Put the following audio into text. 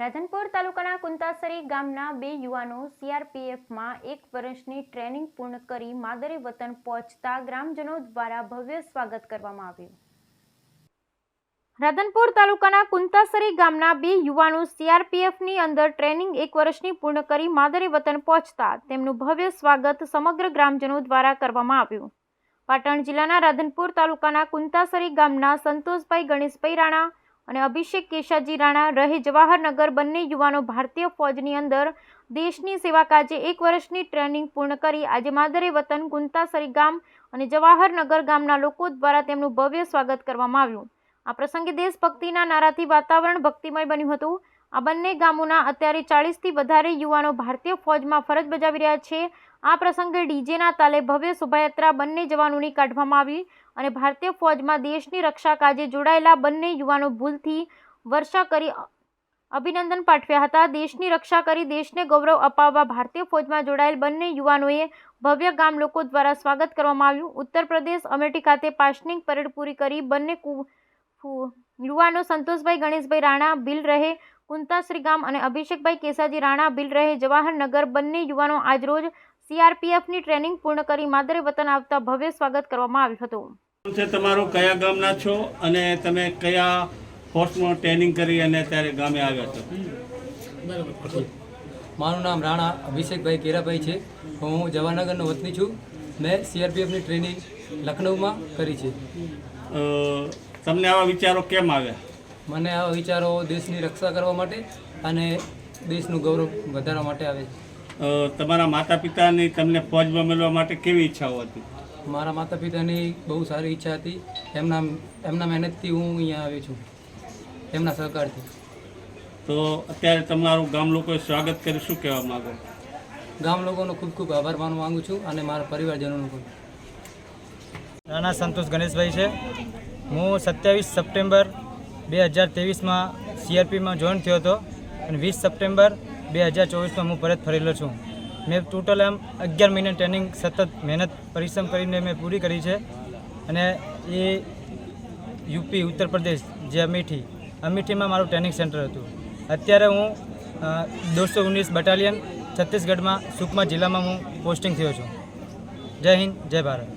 રાધનપુર તાલુકાના કુંતાસરી ગામના બે યુવાનો સીઆરપીએફમાં એક વર્ષની ટ્રેનિંગ પૂર્ણ કરી માદરે વતન પહોંચતા ગ્રામજનો દ્વારા ભવ્ય સ્વાગત કરવામાં આવ્યું. રાધનપુર તાલુકાના કુંતાસરી ગામના બે યુવાનો સીઆરપીએફની અંદર ટ્રેનિંગ એક વર્ષની પૂર્ણ કરી માદરે વતન પહોંચતા તેમનું ભવ્ય સ્વાગત સમગ્ર ગ્રામજનો દ્વારા કરવામાં આવ્યું. પાટણ જિલ્લાના રાધનપુર તાલુકાના કુંતાસરી ગામના સંતોષભાઈ ગણેશભાઈ રાણા અને અભિષેક કેશાજી રાણા રહે જવાહરનગર બંને યુવાનો ભારતીય ફોજની અંદર દેશની સેવા કાજે એક વર્ષની ટ્રેનિંગ પૂર્ણ કરી. આજે માદરે વતન ગુંતાસરી ગામ અને જવાહરનગર ગામના લોકો દ્વારા તેમનું ભવ્ય સ્વાગત કરવામાં આવ્યું. આ પ્રસંગે દેશભક્તિના નારાથી વાતાવરણ ભક્તિમય બન્યું હતું. આ બંને ગામોના અત્યારે ચાળીસથી વધારે યુવાનો ભારતીય ફોજમાં ફરજ બજાવી રહ્યા છે. આ પ્રસંગે ડીજેના તાલે ભવ્ય શોભાયાત્રા બંને જવાનોની કાઢવામાં આવી અને ભારતીય ફોજમાં દેશની રક્ષા કાજે જોડાયેલા બંને યુવાનો ભૂલથી વર્ષા કરી અભિનંદન પાઠવ્યા હતા. દેશની રક્ષા કરી, દેશને ગૌરવ અપાવવા ભારતીય ફોજમાં જોડાયેલ બંને યુવાનોએ ભવ્ય ગામ લોકો દ્વારા સ્વાગત કરવામાં આવ્યું. ઉત્તર પ્રદેશ, અમેઠી ખાતે પાસનિંગ પરેડ પૂરી કરી બંને યુવાનો સંતોષભાઈ, ગણેશભાઈ રાણા ભીલ રહે કુંતાશ્રી ગામ અને અભિષેકભાઈ કેસાજી રાણા ભીલ રહે જવાહરનગર બંને યુવાનો આજરોજ સીઆરપીએફની ટ્રેનિંગ પૂર્ણ કરી માદરે વતન આવતા ભવ્ય સ્વાગત કરવામાં આવ્યું હતું. છે તમારું? કયા ગામના છો? અને તમે કયા ફોર્સમાં ટ્રેનિંગ કરી અને ત્યારે ગામે આવ્યા છો? મારું નામ રાણા અભિષેકભાઈ કેરાભાઈ છે. હું જવાહરનગરનો વતની છું. મેં સીઆરપીએફની ટ્રેનિંગ લખનઉમાં કરી છે. તમને આવા વિચારો કેમ આવ્યા? મને આ વિચારો દેશની રક્ષા કરવા માટે અને દેશનું ગૌરવ વધારવા માટે આવે છે. તમારા માતા પિતાની તમને ફોજમાં મેળવવા માટે કેવી ઈચ્છાઓ હતી? મારા માતા પિતાની બહુ સારી ઈચ્છા હતી. એમના એમના મહેનતથી હું અહીંયા આવ્યો છું. એમના સહકારથી. તો અત્યારે તમારું ગામ લોકોએ સ્વાગત કરી શું કહેવા માગો? ગામ લોકોનો ખૂબ ખૂબ આભાર માનવા માંગુ છું અને મારા પરિવારજનોનો પણ. રાણા સંતોષ ગણેશભાઈ છે. હું સત્યાવીસ સપ્ટેમ્બર બે હજાર ત્રેવીસમાં સીઆરપીમાં જોઈન થયો હતો અને વીસ સપ્ટેમ્બર બે હજાર ચોવીસમાં હું પરત ફરેલો છું. મેં ટોટલ આમ અગિયાર મહિના ટ્રેનિંગ સતત મહેનત, પરિશ્રમ કરીને મેં પૂરી કરી છે અને એ યુપી, ઉત્તર પ્રદેશ જે અમેઠી, અમેઠીમાં મારું ટ્રેનિંગ સેન્ટર હતું. અત્યારે હું દોઢસો ઓગણીસ બટાલિયન છત્તીસગઢમાં સુકમા જિલ્લામાં હું પોસ્ટિંગ થયો છું. જય હિન્દ, જય ભારત.